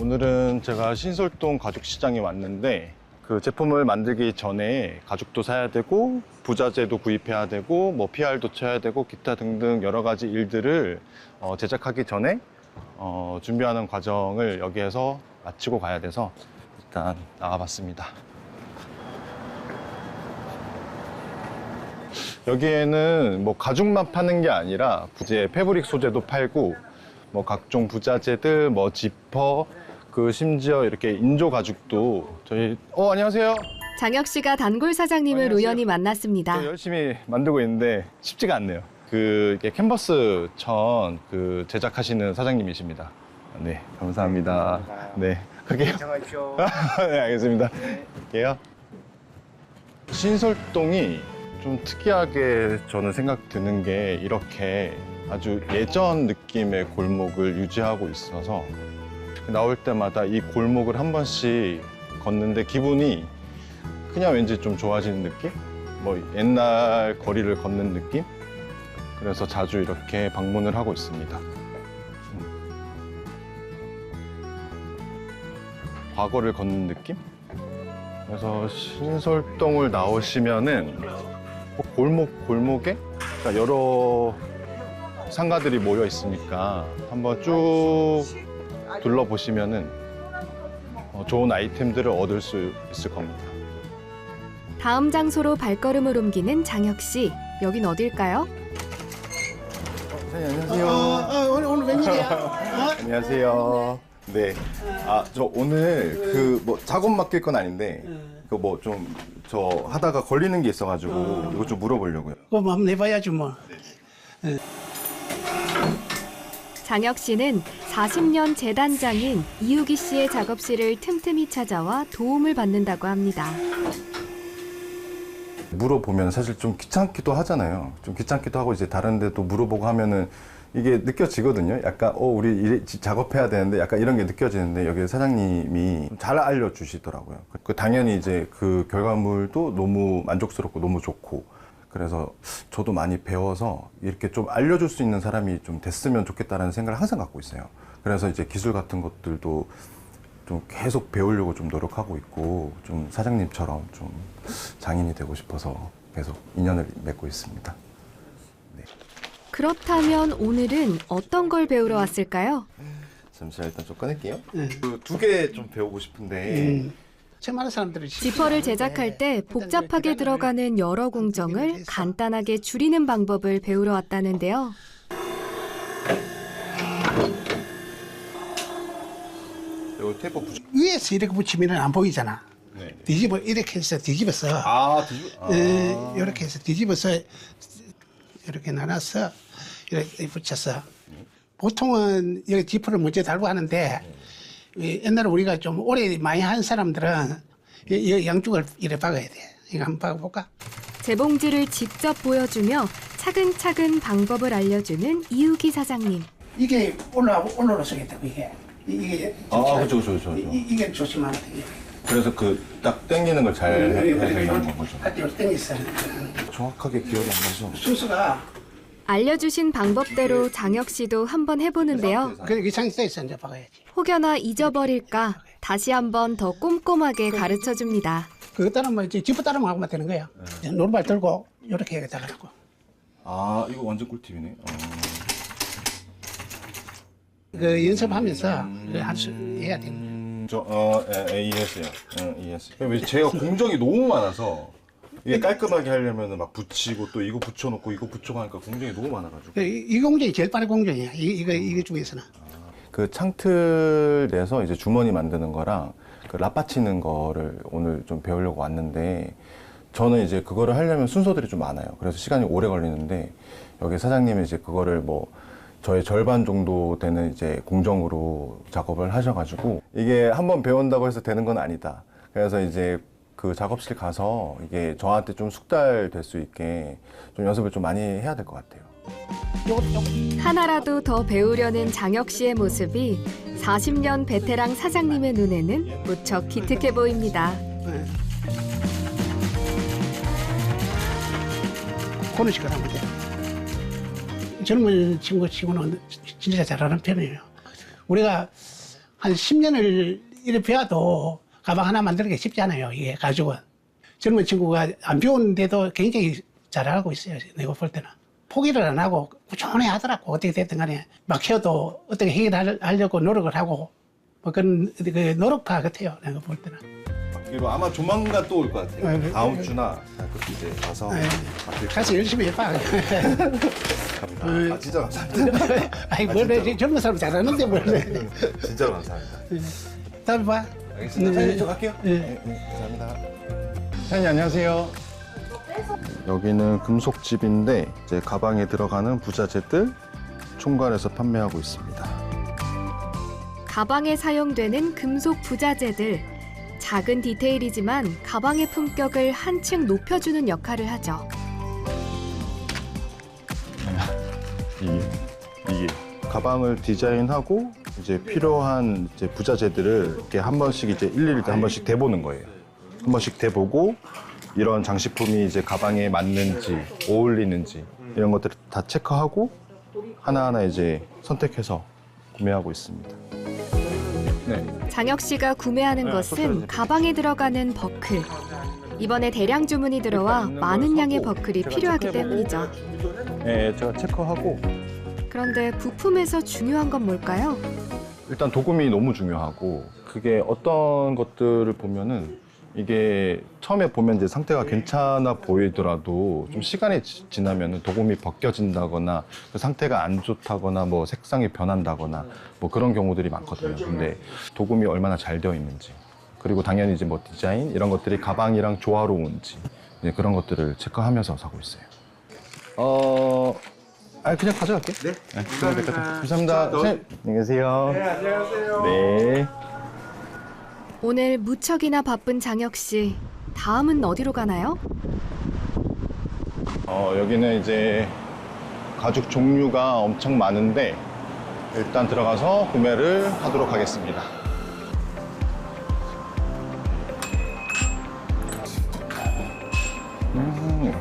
오늘은 제가 신솔동 가죽시장에 왔는데 그 제품을 만들기 전에 가죽도 사야 되고 부자재도 구입해야 되고 뭐 PR도 쳐야 되고 기타 등등 여러 가지 일들을 어, 제작하기 전에 어, 준비하는 과정을 여기에서 마치고 가야 돼서 일단 나가봤습니다. 여기에는 뭐 가죽만 파는 게 아니라 이제 패브릭 소재도 팔고 뭐 각종 부자재들 뭐 지퍼 그 심지어 이렇게 인조 가죽도 저희 어 안녕하세요. 장혁 씨가 단골 사장님을 안녕하세요. 우연히 만났습니다. 저 열심히 만들고 있는데 쉽지가 않네요. 그 이게 캔버스 천 그 제작하시는 사장님이십니다. 네 감사합니다. 네 그렇게 정하십시오. 네, 알겠습니다. 게요. 신솔동이 좀 특이하게 저는 생각 드는 게 이렇게 아주 예전 느낌의 골목을 유지하고 있어서 나올 때마다 이 골목을 한 번씩 걷는데 기분이 그냥 왠지 좀 좋아지는 느낌? 뭐 옛날 거리를 걷는 느낌? 그래서 자주 이렇게 방문을 하고 있습니다. 과거를 걷는 느낌? 그래서 신솔동을 나오시면은 뭐 골목 골목에 그러니까 여러 상가들이 모여 있으니까 한번 쭉 둘러보시면은 어, 좋은 아이템들을 얻을 수 있을 겁니다. 다음 장소로 발걸음을 옮기는 장혁 씨. 여긴 어딜까요? 네, 어, 안녕하세요. 어, 오늘, 오늘 웬일이야? 어? 안녕하세요. 네. 아, 저 오늘 그 뭐 작업 맡길 건 아닌데 그 뭐 좀 저 하다가 걸리는 게 있어가지고 이거 좀 물어보려고요. 그거 뭐 한번 해봐야지 뭐. 장혁 씨는 40년 재단장인 이유기 씨의 작업실을 틈틈이 찾아와 도움을 받는다고 합니다. 물어보면 사실 좀 귀찮기도 하잖아요. 좀 귀찮기도 하고 이제 다른 데도 물어보고 하면은 이게 느껴지거든요. 약간 어 우리 일 작업해야 되는데 약간 이런 게 느껴지는데 여기 사장님이 잘 알려주시더라고요. 그- 그 당연히 이제 그 결과물도 너무 만족스럽고 너무 좋고 그래서 저도 많이 배워서 이렇게 좀 알려줄 수 있는 사람이 좀 됐으면 좋겠다라는 생각을 항상 갖고 있어요. 그래서 이제 기술 같은 것들도 좀 계속 배우려고 좀 노력하고 있고 좀 사장님처럼 좀 장인이 되고 싶어서 계속 인연을 맺고 있습니다. 그렇다면 오늘은 어떤 걸 배우러 왔을까요? 잠시만 일단 좀 꺼낼게요. 네. 그두개 좀 배우고 싶은데 음. 지퍼를 제작할 때 복잡하게 들어가는 여러 공정을 간단하게 줄이는 방법을 배우러 왔다는데요. 위에서 이렇게 붙이면 안 보이잖아. 네. 뒤집어 이렇게 해서 뒤집어서 아 뒤집. 아. 에, 이렇게 해서 뒤집어서 이렇게 나눠서 이렇게 붙여서 보통은 여기 지퍼를 먼저 달고 하는데 이 옛날에 우리가 좀 오래 많이 한 사람들은 이, 양쪽을 이렇게 박아야 돼. 이거 한번 박아볼까? 재봉지를 직접 보여주며 차근차근 방법을 알려주는 이유기 사장님. 이게 올라 올라서 겠다고 이게 이- 이게 아 그렇죠 그렇죠 그렇죠. 이, 이게 조심하면 돼. 그래서 그 딱 당기는 걸 잘 해주는 거죠. 할때 땡겼어. 정확하게 기억이 안 나서. 순서가 알려주신 방법대로 장혁 씨도 한번 해보는데요. 그래 이상이 써 있어 이제 박아야지. 혹여나 잊어버릴까 다시 한번 더 꼼꼼하게 가르쳐 줍니다. 그거 따르면 이제 지퍼 따르면 하면 되는 거야. 이제 노른발 들고 이렇게 해야 되라고. 아 이거 완전 꿀팁이네. 어. 그 연습하면서 할수 해야 돼. 음, 저, 어, 예, 예, 이해했어요. 응, 이해했어요. 왜 제가 공정이 너무 많아서 이게 깔끔하게 하려면 막 붙이고 또 이거 붙여놓고 이거 붙여고 하니까 공정이 너무 많아가지고. 이, 이 공정이 제일 빠른 공정이야. 이, 이거 이거 중에서는. 그 창틀 내서 이제 주머니 만드는 거랑 그 라빠치는 거를 오늘 좀 배우려고 왔는데 저는 이제 그거를 하려면 순서들이 좀 많아요. 그래서 시간이 오래 걸리는데 여기 사장님이 이제 그거를 뭐 저의 절반 정도 되는 이제 공정으로 작업을 하셔가지고 이게 한번 배운다고 해서 되는 건 아니다. 그래서 이제 그 작업실 가서 이게 저한테 좀 숙달될 수 있게 좀 연습을 좀 많이 해야 될 것 같아요. 하나라도 더 배우려는 장혁 씨의 모습이 40년 베테랑 사장님의 눈에는 무척 기특해 보입니다. 식으로 하면 돼. 젊은 친구 치고는 진짜 잘하는 편이에요. 우리가 한 10년을 이래 배워도 가방 하나 만들기 쉽지 않아요. 이게 가죽은. 젊은 친구가 안 배우는데도 굉장히 잘하고 있어요. 내가 볼 때는. 포기를 안 하고 꾸준히 하더라고. 어떻게 됐든 간에 막혀도 어떻게 해결하려고 노력을 하고 뭐 그런 그 노력파 같아요. 내가 볼 때는. 그리고 아마 조만간 또 올 것 같아요. 네, 다음 네. 주나 그 이제 가서 네. 가서 열심히 해봐. 겁니다. 아, 진짜 감사합니다. 아이, 뭘, 젊은 사람 잘하는데 뭘. 진짜로 감사합니다. 다음에 봐. 알겠습니다. 네. 사장님 저 갈게요. 네. 네, 네, 감사합니다. 사장님 안녕하세요. 여기는 금속집인데 이제 가방에 들어가는 부자재들 총괄해서 판매하고 있습니다. 가방에 사용되는 금속 부자재들. 작은 디테일이지만 가방의 품격을 한층 높여주는 역할을 하죠. 이게, 이게 가방을 디자인하고 이제 필요한 이제 부자재들을 이렇게 한 번씩 이제 일일이 한 번씩 대보는 거예요. 한 번씩 대보고 이런 장식품이 이제 가방에 맞는지 어울리는지 이런 것들을 다 체크하고 하나하나 이제 선택해서 구매하고 있습니다. 네. 장혁 씨가 구매하는 네, 것은 가방에 들어가는 버클. 이번에 대량 주문이 들어와 많은 양의 버클이 필요하기 때문이죠. 네, 제가 체크하고 그런데 부품에서 중요한 건 뭘까요? 일단 도금이 너무 중요하고 그게 어떤 것들을 보면은 이게 처음에 보면 이제 상태가 괜찮아 보이더라도 좀 시간이 지- 지나면은 도금이 벗겨진다거나 그 상태가 안 좋다거나 뭐 색상이 변한다거나 뭐 그런 경우들이 많거든요. 근데 도금이 얼마나 잘 되어 있는지 그리고 당연히 이제 뭐 디자인 이런 것들이 가방이랑 조화로운지 그런 것들을 체크하면서 사고 있어요. 어, 아 그냥 가져갈게. 네. 감사합니다. 감사합니다. 선생님, 안녕히 계세요. 네, 안녕하세요. 네. 오늘 무척이나 바쁜 장혁 씨. 다음은 어디로 가나요? 어, 여기는 이제 가죽 종류가 엄청 많은데 일단 들어가서 구매를 하도록 하겠습니다. 음,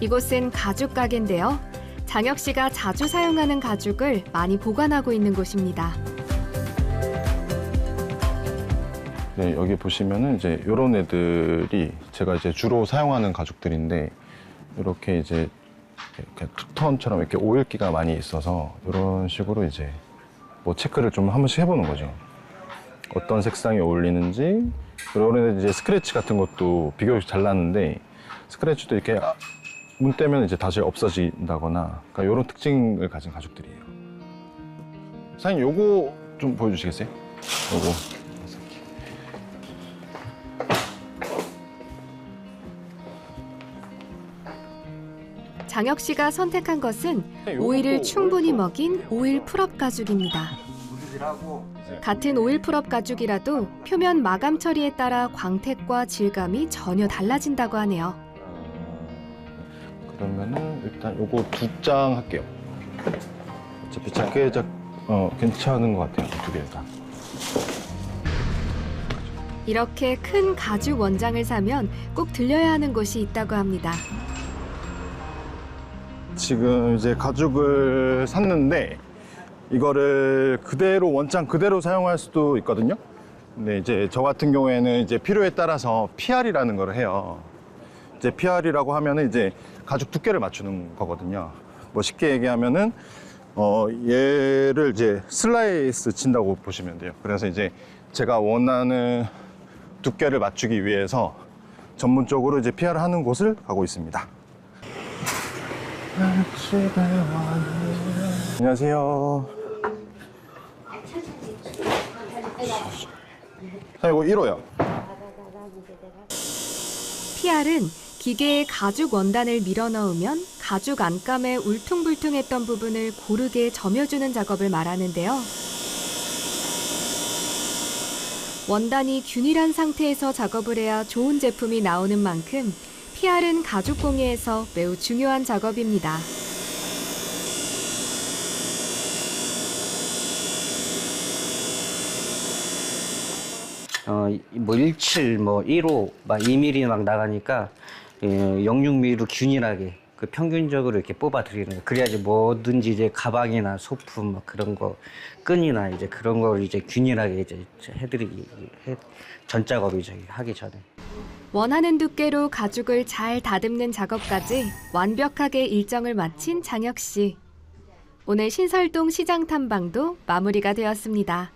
이곳은 가죽 가게인데요. 장혁 씨가 자주 사용하는 가죽을 많이 보관하고 있는 곳입니다. 네, 여기 보시면은 이제 이런 애들이 제가 이제 주로 사용하는 가죽들인데 이렇게 이제 이렇게 투턴처럼 이렇게 오일기가 많이 있어서 이런 식으로 이제 뭐 체크를 좀 한 번씩 해보는 거죠. 어떤 색상이 어울리는지 애들 이제 스크래치 같은 것도 비교적 잘 나는데 스크래치도 이렇게 아, 문 떼면 이제 다시 없어진다거나 그러니까 이런 특징을 가진 가죽들이에요. 사장님 요거 좀 보여주시겠어요? 요거. 장혁 씨가 선택한 것은 네, 오일을 충분히 먹인 오일 풀업 가죽입니다. 같은 오일 풀업 가죽이라도 표면 마감 처리에 따라 광택과 질감이 전혀 달라진다고 하네요. 그러면은 일단 요거 두 장 할게요. 어차피 작게 작, 어, 괜찮은 것 같아요. 두 개 다. 이렇게 큰 가죽 원장을 사면 꼭 들려야 하는 곳이 있다고 합니다. 지금 이제 가죽을 샀는데 이거를 그대로 원장 그대로 사용할 수도 있거든요. 근데 이제 저 같은 경우에는 이제 필요에 따라서 PR이라는 걸 해요. 이제 PR이라고 하면은 이제 가죽 두께를 맞추는 거거든요. 뭐 쉽게 얘기하면은 어 얘를 이제 슬라이스 친다고 보시면 돼요. 그래서 이제 제가 원하는 두께를 맞추기 위해서 전문적으로 이제 PR을 하는 곳을 가고 있습니다. 안녕하세요. 자, 이거 1호요. PR은 기계에 가죽 원단을 밀어 넣으면 가죽 안감에 울퉁불퉁했던 부분을 고르게 점여주는 작업을 말하는데요. 원단이 균일한 상태에서 작업을 해야 좋은 제품이 나오는 만큼 PR은 가죽 공예에서 매우 중요한 작업입니다. 어, 뭐 17, 뭐 1호, 막 2mm 막 나가니까 예, 06mm로 균일하게 그 평균적으로 이렇게 뽑아 드리는 거. 그래야지 뭐든지 이제 가방이나 소품 뭐 그런 거 끈이나 이제 그런 걸 이제 균일하게 이제 해드리기 해, 전 작업이 저기 하기 전에. 원하는 두께로 가죽을 잘 다듬는 작업까지 완벽하게 일정을 마친 장혁 씨. 오늘 신설동 시장 탐방도 마무리가 되었습니다.